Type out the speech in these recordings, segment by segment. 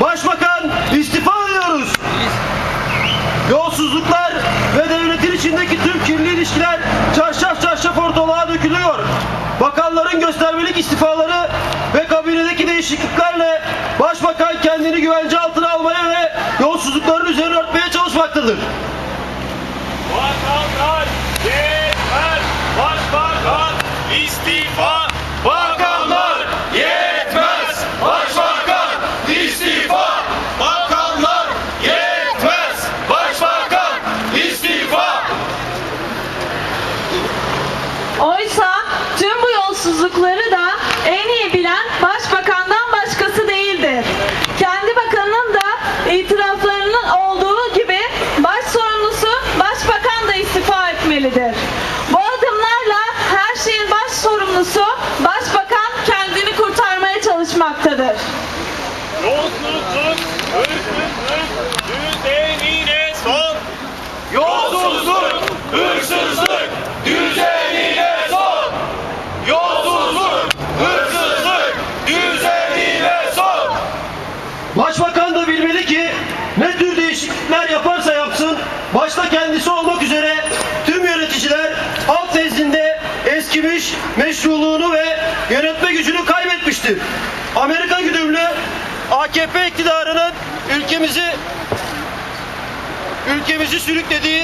Başbakan istifa ediyoruz. Yolsuzluklar ve devletin içindeki tüm kirli ilişkiler çarşaf çarşaf ortalığa dökülüyor. Bakanların göstermelik istifaları ve kabinedeki değişikliklerle başbakan kendini güvence altına almaya ve yolsuzlukların üzerine örtmeye çalışmaktadır. Eskimiş, meşruluğunu ve yönetme gücünü kaybetmiştir. Amerika güdümlü AKP iktidarının ülkemizi ülkemizi sürüklediği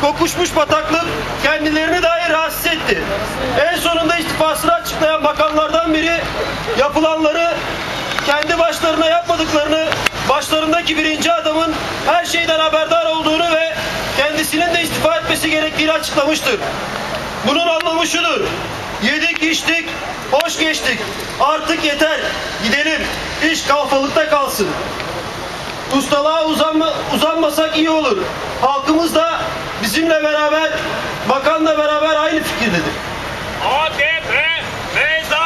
kokuşmuş bataklık kendilerini dahi rahatsız etti. En sonunda istifasını açıklayan bakanlardan biri yapılanları kendi başlarına yapmadıklarını, başlarındaki birinci adamın her şeyden haberdar olduğunu ve kendisinin de istifa etmesi gerektiğini açıklamıştır. Bunun anlamı şudur. Yedik içtik, hoş geçtik. Artık yeter. Gidelim. İş kalfalıkta kalsın. Ustalığa uzanma, uzanmasak iyi olur. Halkımız da bizimle beraber, bakanla beraber aynı fikirdedir. AKP mezar.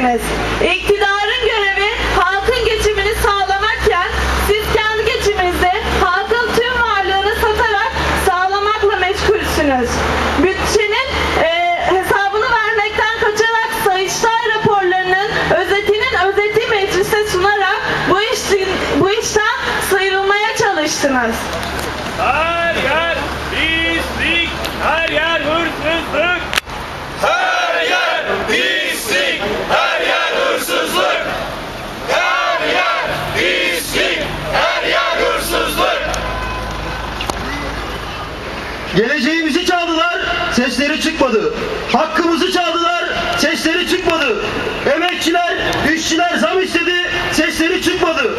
goodness. Çıkmadı. Hakkımızı çaldılar, sesleri çıkmadı. Emekçiler, işçiler zam istedi, sesleri çıkmadı.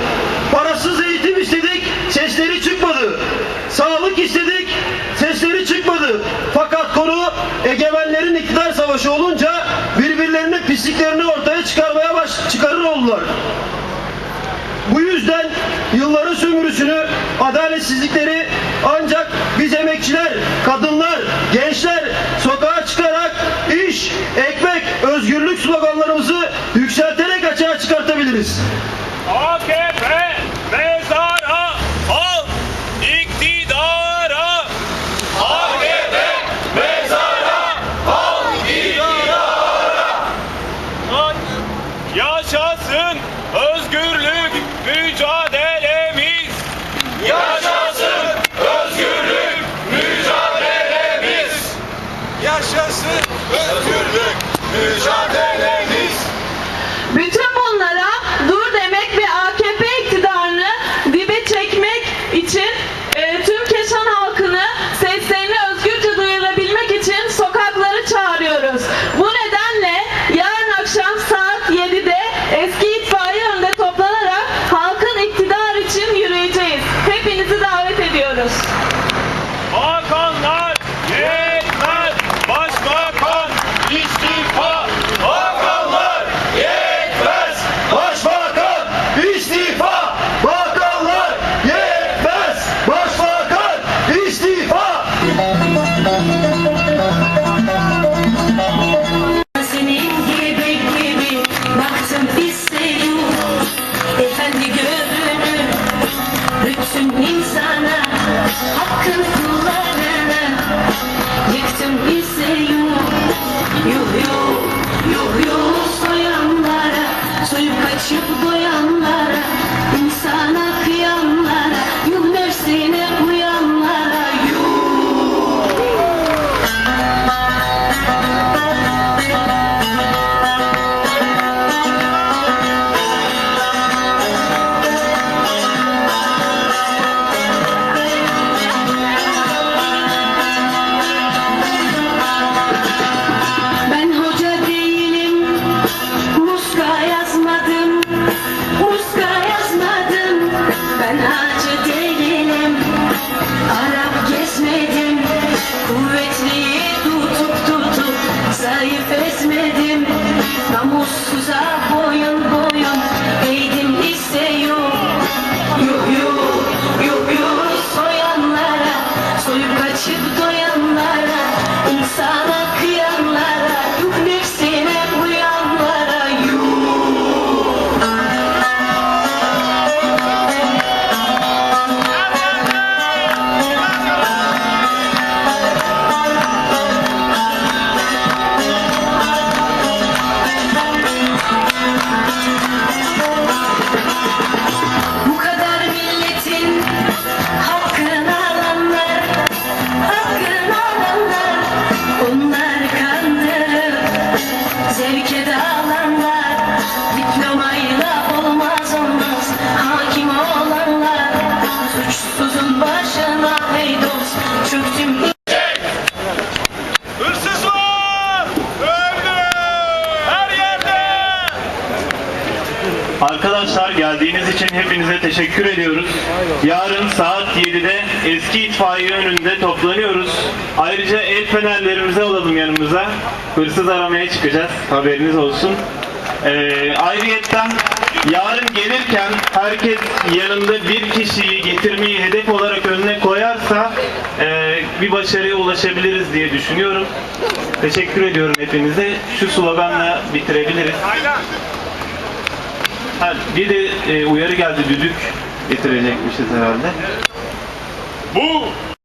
Parasız eğitim istedik, sesleri çıkmadı. Sağlık istedik, sesleri çıkmadı. Fakat konu egemenlerin iktidar savaşı olunca birbirlerinin pisliklerini ortaya çıkarmaya baş çıkarır oldular. Bu yüzden yılların sömürüsünü, adaletsizlikleri ancak biz emekçiler, kadınlar, çıkartabiliriz. AKP mezara, al iktidara. AKP mezara, al iktidara. Yaşasın özgürlük mücadelemiz. could başına hey dost çöktüm Hırsız var. Öldü. Her yerde. Arkadaşlar geldiğiniz için hepinize teşekkür ediyoruz. Yarın saat 7'de eski itfaiye önünde toplanıyoruz. Ayrıca el fenerlerimizi alalım yanımıza. Hırsız aramaya çıkacağız. Haberiniz olsun. Ee, ayrıyetten yarın gelirken herkes yanında bir kişiyi getirmeyi hedef olarak önüne koyarsa e, bir başarıya ulaşabiliriz diye düşünüyorum. Teşekkür ediyorum hepinize. Şu sloganla bitirebiliriz. Ha, bir de e, uyarı geldi düdük getirecekmişiz herhalde. Bu